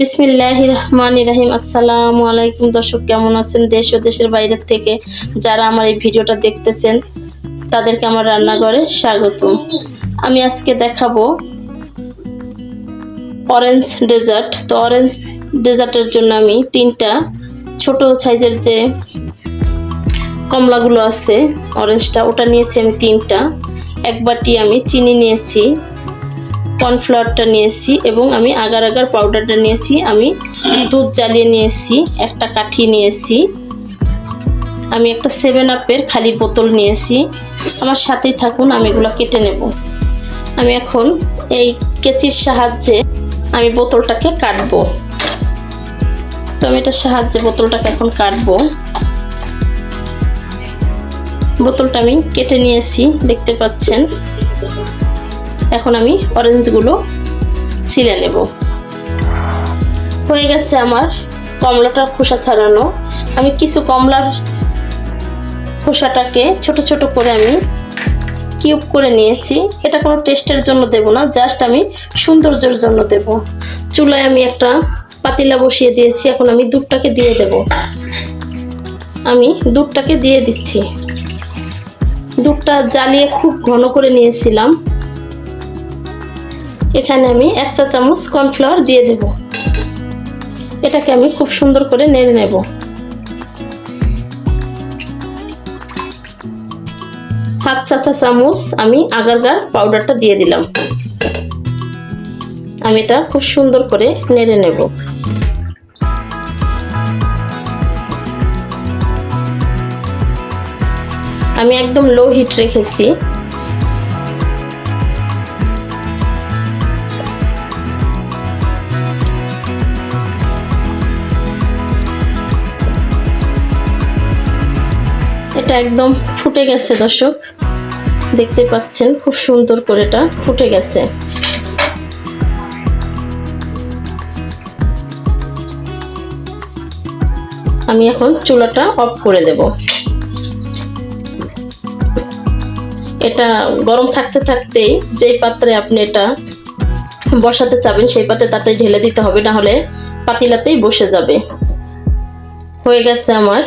বিসমিল্লাহ রহমান রাহিম। আসসালামু আলাইকুম দর্শক, কেমন আছেন দেশ ও দেশের বাইরের থেকে যারা আমার এই ভিডিওটা দেখতেছেন, তাদেরকে আমার রান্নাঘরে স্বাগত। আমি আজকে দেখাবো অরেঞ্জ ডেজার্ট তো অরেঞ্জ ডেজার্টের জন্য আমি তিনটা ছোট সাইজের যে কমলাগুলো আছে অরেঞ্জটা ওটা নিয়েছি আমি তিনটা। এক বাটি আমি চিনি নিয়েছি। কর্নফ্লাওয়ারটা নিয়েছি এবং আমি আগার আগার পাউডারটা নিয়েছি, আমি দুধ জ্বালিয়ে নিয়েছি, একটা কাঠি নিয়েছি, আমি একটা সেভেন আপের খালি বোতল নিয়েছি। আমার সাথেই থাকুন, আমি এগুলো কেটে নেব। আমি এখন এই কেসির সাহায্যে আমি বোতলটাকে কাটবো। তো আমি এটার সাহায্যে বোতলটাকে এখন কাটবো। বোতলটা আমি কেটে নিয়েছি, দেখতে পাচ্ছেন। এখন আমি অরেঞ্জগুলো ছিলে নেব। হয়ে গেছে আমার কমলাটার খোসা ছাড়ানো। আমি কিছু কমলার খোসাটাকে ছোট ছোট করে আমি কিউব করে নিয়েছি। এটা কোনো টেস্টের জন্য দেব না, জাস্ট আমি সৌন্দর্যের জন্য দেব। চুলায় আমি একটা পাতিলা বসিয়ে দিয়েছি, এখন আমি দুধটাকে দিয়ে দেব। আমি দুধটাকে দিয়ে দিচ্ছি। দুধটা জ্বালিয়ে খুব ঘন করে নিয়েছিলাম। এখানে আমি এক চা চামচ কর্নফ্লাওয়ার দিয়ে দেব। এটাকে আমি খুব সুন্দর করে নেড়ে নেব। হাফ চা চা চামচ আমি আগারগার পাউডারটা দিয়ে দিলাম। আমি এটা খুব সুন্দর করে নেড়ে নেব। আমি একদম লো হিট রেখেছি। এটা একদম ফুটে গেছে, দর্শক। দেখতে পাচ্ছেন, খুব সুন্দর করে এটা ফুটে গেছে। আমি এখন চুলাটা অফ করে দেব। এটা গরম থাকতে থাকতেই যেই পাত্রে আপনি এটা বসাতে চাবেন, সেই পাত্রে তাতে ঢেলে দিতে হবে, না হলে পাতিলাতেই বসে যাবে। হয়ে গেছে আমার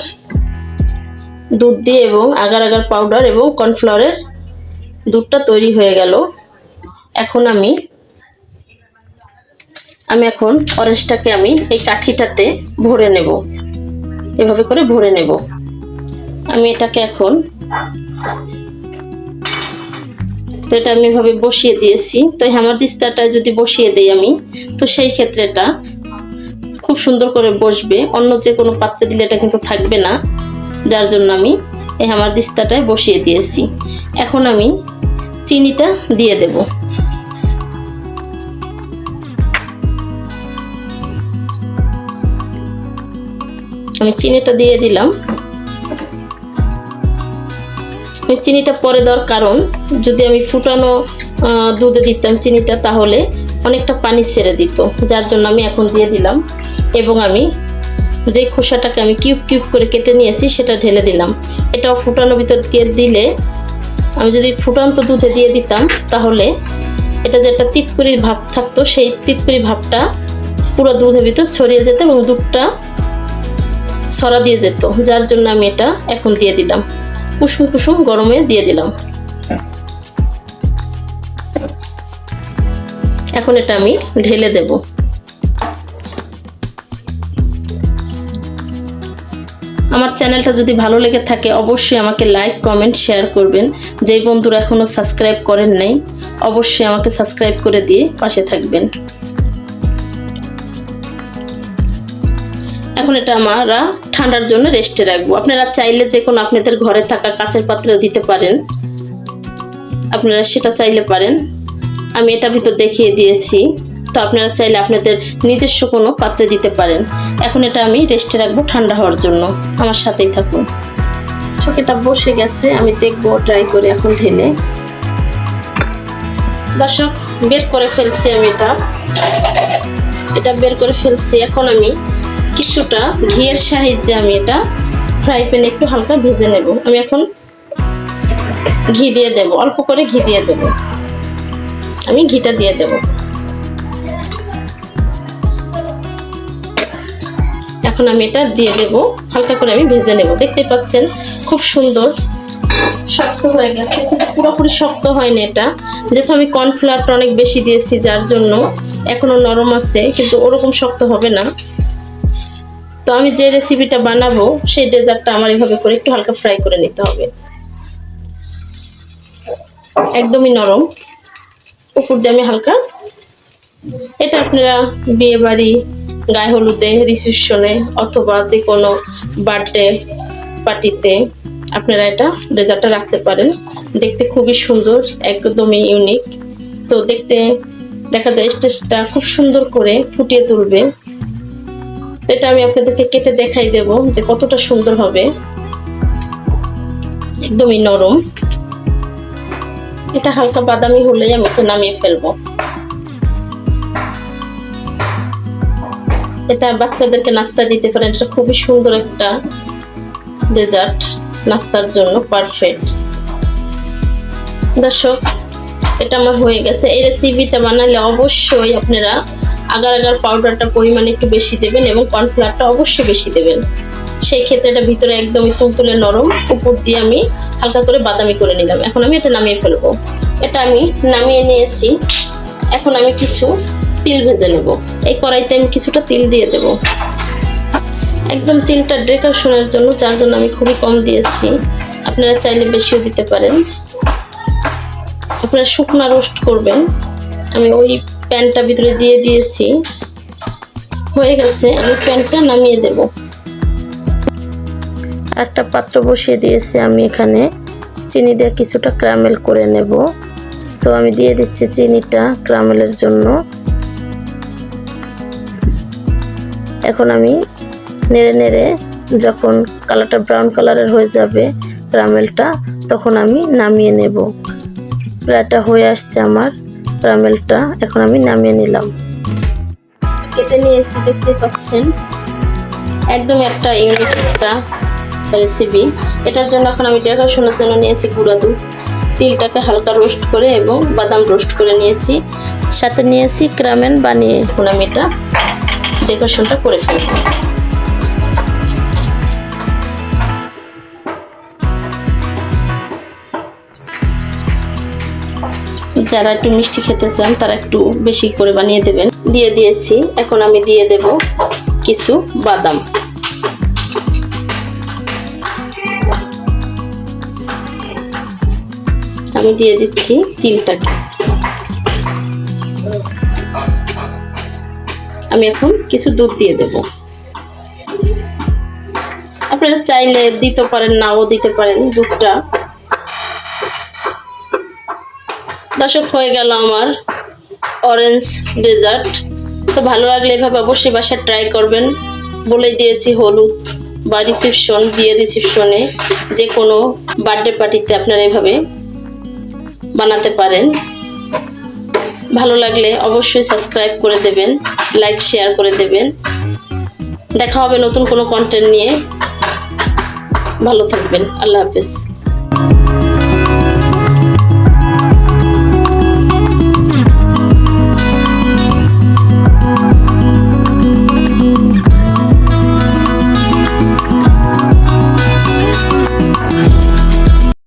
দুধ দিয়ে এবং আগার আগার পাউডার এবং কর্নফ্লাওয়ারের দুধটা তৈরি হয়ে গেল। এখন আমি আমি এখন অরেঞ্জটাকে আমি এই কাঠিটাতে ভরে নেব। এভাবে করে ভরে নেব। আমি এটাকে এখন, তো এটা আমি এভাবে বসিয়ে দিয়েছি। তো হ্যামার দিস্তাটা যদি বসিয়ে দিই আমি, তো সেই ক্ষেত্রে এটা খুব সুন্দর করে বসবে। অন্য যে কোনো পাত্রে দিলে এটা কিন্তু থাকবে না। যার জন্য আমি এই আমার দিস্তাটায় বসিয়ে দিয়েছি। এখন আমি চিনিটা দিয়ে দেব। আমি চিনিটা দিয়ে দিলাম। আমি চিনিটা পরে দেওয়ার কারণ, যদি আমি ফুটানো দুধে দিতাম চিনিটা, তাহলে অনেকটা পানি ছেড়ে দিত, যার জন্য আমি এখন দিয়ে দিলাম। এবং আমি যে খোসাটাকে আমি কিউব কিউব করে কেটে নিয়েছি সেটা ঢেলে দিলাম। এটাও ফুটানো ভিতর দিয়ে দিলে আমি যদি ফুটান্ত দুধে দিয়ে দিতাম, তাহলে এটা যে একটা ভাব থাকতো, সেই তিতকুড়ি ভাবটা পুরো দুধের ভিতর ছড়িয়ে যেত এবং দুধটা ছড়া দিয়ে যেত, যার জন্য আমি এটা এখন দিয়ে দিলাম। কুসুম কুসুম গরমে দিয়ে দিলাম। এখন এটা আমি ঢেলে দেবো। আমার চ্যানেলটা যদি ভালো লেগে থাকে, অবশ্যই আমাকে লাইক কমেন্ট শেয়ার করবেন। যেই বন্ধুরা এখনও সাবস্ক্রাইব করেন নাই, অবশ্যই আমাকে সাবস্ক্রাইব করে দিয়ে পাশে থাকবেন। এখন এটা আমরা ঠান্ডার জন্য রেস্টে রাখব। আপনারা চাইলে যে কোনো আপনাদের ঘরে থাকা কাঁচের পাত্রে দিতে পারেন। আপনারা সেটা চাইলে পারেন। আমি এটা ভিতর দেখিয়ে দিয়েছি। তো আপনারা চাইলে আপনাদের নিজস্ব কোনো পাত্রে দিতে পারেন। এখন এটা আমি রেস্টে রাখব ঠান্ডা হওয়ার জন্য। আমার সাথেই থাকুন। এটা বসে গেছে, আমি দেখব ট্রাই করে এখন ঢেলে। দর্শক, বের করে ফেলছি আমি এটা। এটা বের করে ফেলছি এখন আমি কিছুটা ঘিয়ের সাহায্যে আমি এটা ফ্রাই প্যানে একটু হালকা ভেজে নেব। আমি এখন ঘি দিয়ে দেব, অল্প করে ঘি দিয়ে দেব। আমি ঘিটা দিয়ে দেবো। এখন আমি এটা দিয়ে দেব। হালকা করে আমি ভেজে নেব। দেখতে পাচ্ছেন, খুব সুন্দর শক্ত হয়ে গেছে। কিন্তু পুরোপুরি শক্ত হয়নি এটা। যেহেতু আমি কর্নফ্লাওয়ারটা অনেক বেশি দিয়েছি, যার জন্য এখনও নরম আছে, কিন্তু ওরকম শক্ত হবে না। তো আমি যে রেসিপিটা বানাবো, সেই ডেজার্টটা আমার এভাবে করে একটু হালকা ফ্রাই করে নিতে হবে। একদমই নরম। উপর দিয়ে আমি হালকা, এটা আপনারা বিয়ে বাড়ি গায়ে হলুদে, রিসেপশনে অথবা যে কোনো বার্থডে পার্টিতে আপনারা এটা ডেজার্টটা রাখতে পারেন। দেখতে খুবই সুন্দর, একদমই ইউনিক তো দেখতে দেখা যায় স্টেজটা খুব সুন্দর করে ফুটিয়ে তুলবে। তো এটা আমি আপনাদেরকে কেটে দেখাই দেব যে কতটা সুন্দর হবে। একদমই নরম। এটা হালকা বাদামি হলেই আমি এটা নামিয়ে ফেলব। এটা বাচ্চাদেরকে নাস্তা দিতে পারেন এটা খুবই সুন্দর একটা ডেজার্ট নাস্তার জন্য পারফেক্ট দর্শক, এটা আমার হয়ে গেছে। এই রেসিপিটা বানালে অবশ্যই আপনারা আগার আগার পাউডারটা পরিমাণে একটু বেশি দেবেন এবং কর্নফ্লাওয়ারটা অবশ্যই বেশি দেবেন। সেই ক্ষেত্রে এটা ভিতরে একদমই তুলতুলে নরম উপর দিয়ে আমি হালকা করে বাদামি করে নিলাম। এখন আমি এটা নামিয়ে ফেলব। এটা আমি নামিয়ে নিয়েছি। এখন আমি কিছু তিল ভেজে নেব। এই কড়াইতে আমি কিছুটা তিল দিয়ে দেব। একদম তিলটা ডেকোরেশনের জন্য, যার জন্য আমি খুবই কম দিয়েছি। আপনারা চাইলে বেশিও দিতে পারেন। আপনারা শুকনা রোস্ট করবেন। আমি ওই প্যানটা ভিতরে দিয়ে দিয়েছি। হয়ে গেছে, আমি প্যানটা নামিয়ে দেব। একটা পাত্র বসিয়ে দিয়েছি আমি এখানে। চিনি দিয়ে কিছুটা ক্রামেল করে নেব। তো আমি দিয়ে দিচ্ছি চিনিটা ক্রামেলের জন্য। এখন আমি নেড়ে নেড়ে যখন কালারটা ব্রাউন কালারের হয়ে যাবে ক্রামেলটা তখন আমি নামিয়ে নেব। প্রায়টা হয়ে আসছে আমার ক্রামেলটা এখন আমি নামিয়ে নিলাম। কেটে নিয়েছি দেখতে পাচ্ছেন? একদম একটা ইউনিক একটা রেসিপি এটার জন্য এখন আমি ডেকোরেশনের জন্য নিয়েছি গুঁড়া দুধ। তিলটাকে হালকা রোস্ট করে এবং বাদাম রোস্ট করে নিয়েছি। সাথে নিয়েছি ক্রামেন বানিয়ে, এখন আমি এটা ডেকোরেশনটা করে ফেলব যারা একটু মিষ্টি খেতে চান, তারা একটু বেশি করে বানিয়ে দেবেন। দিয়ে দিয়েছি, এখন আমি দিয়ে দেব কিছু বাদাম। আমি দিয়ে দিচ্ছি তিলটাকে। আমি এখন কিছু দুধ দিয়ে দেব। আপনারা চাইলে দিতে পারেন, নাও দিতে পারেন দুধটা। দর্শক, হয়ে গেল আমার অরেঞ্জ ডেজার্ট তো ভালো লাগলে এভাবে অবশ্যই বাসা ট্রাই করবেন। বলে দিয়েছি হলুদ বা রিসেপশন বিয়ের রিসেপশনে যে কোনো বার্থডে পার্টিতে আপনারা এভাবে বানাতে পারেন। ভালো লাগলে অবশ্যই সাবস্ক্রাইব করে দেবেন লাইক শেয়ার করে দেবেন। দেখা হবে নতুন কোনো কন্টেন্ট নিয়ে। ভালো থাকবেন, আল্লাহ হাফেজ।